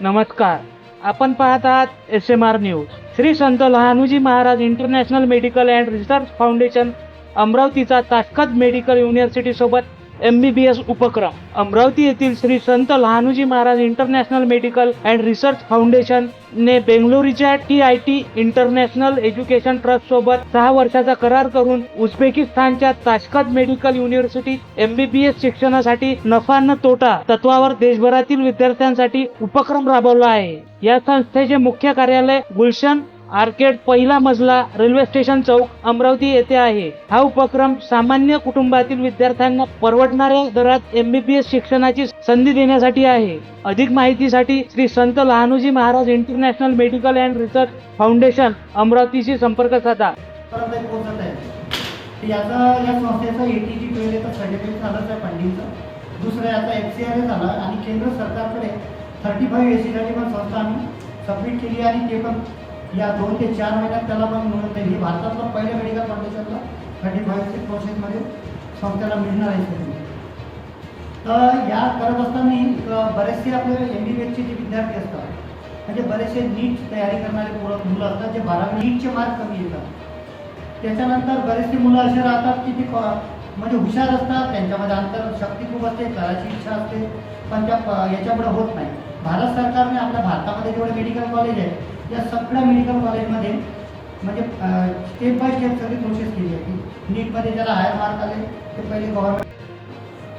नमस्कार. आपण पाहत आहात S M R news Shri Sant Lahanuji Maharaj international medical and research foundation अमरावतीचा Tashkent medical university सोबत M B B S उपक्रम. अमरावती येथील Shri Sant Lahanuji Maharaj international medical and research foundation ने बेंगलोरीच्या T I T international education trust सोबत सहा वर्षाचा करार करून उझबेकिस्तानच्या ताशकत मेडिकल युनिव्हर्सिटी एमबीबीएस शिक्षणासाठी नफा न तोटा तत्वावर देशभरातील विद्यार्थ्यांसाठी उपक्रम राबवला आहे. या संस्थेचे मुख्य कार्यालय गुलशन आर्केड पहिला मजला रेल्वे स्टेशन चौक अमरावती येथे आहे. हा उपक्रम सामान्य कुटुंबातील विद्यार्थ्यांना परवडणाऱ्या दरात एमबीबीएस शिक्षणाची संधी देण्यासाठी आहे. अधिक माहितीसाठी Shri Sant Lahanuji Maharaj international medical and research foundation अमरावतीशी संपर्क साधा. पर्यंत या संस्थेचं ए टी सर्टिफिकेट झालंच आहे फंडिंगचं. दुसरं याचा एफ सी आर ए झालं आणि केंद्र सरकारकडे थर्टी फाईव्ह एसीसाठी पण संस्था आम्ही सबमिट केली आणि ते पण या दोन ते चार महिन्यात त्याला पण मिळत नाही ही भारतातलं पहिलं मेडिकल फाउंडेशनला थर्टी फाईव्हच्या प्रोसेसमध्ये संस्थेला मिळणार आहे तर या करत असताना बरेचसे आपले एम बी बी एसचे जे विद्यार्थी असतात म्हणजे बरेचसे नीट तयारी करणारे पोरं मुलं असतात जे बारावी नीटचे मार्क कमी येतात. त्याच्यानंतर बरेचसे मुलं असे राहतात की ते म्हणजे हुशार असतात त्यांच्यामध्ये अंतर शक्ती खूप असते करायची इच्छा असते पण त्या याच्यामुळे होत नाही. भारत सरकारने आपल्या भारतामध्ये जेवढे मेडिकल कॉलेज आहेत या सगळ्या मेडिकल कॉलेजमध्ये म्हणजे स्टेप बाय स्टेप सगळी प्रोसेस केली आहे. की नीटमध्ये ज्याला हायर मार्क आले ते पहिले गव्हर्नमेंट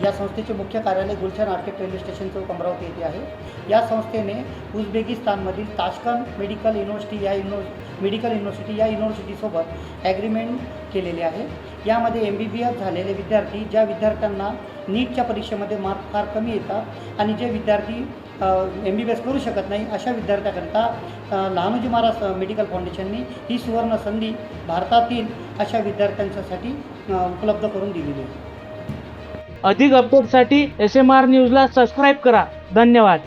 या संस्थेचे मुख्य कार्यालय गुलशन आर्केट रेल्वे स्टेशन चौक अमरावती येथे आहे. या संस्थेने उझबेकिस्तानमधील ताशकंद मेडिकल युनिव्हर्सिटी या युनिव्हर् मेडिकल युनिव्हर्सिटी या युनिव्हर्सिटीसोबत ॲग्रीमेंट केलेले आहे. यामध्ये एम बी बी एस झालेले विद्यार्थी ज्या विद्यार्थ्यांना नीटच्या परीक्षेमध्ये मार्क फार कमी येतात आणि जे विद्यार्थी एम बी बी एस करू शकत नाही अशा विद्यार्थ्याकरता लहानोजी महाराज मेडिकल फाउंडेशननी ही सुवर्ण संधी भारतातील अशा विद्यार्थ्यांच्यासाठी उपलब्ध करून दिलेली आहे. अधिक अपडेटसाठी एस एम आर न्यूजला सबस्क्राईब करा. धन्यवाद.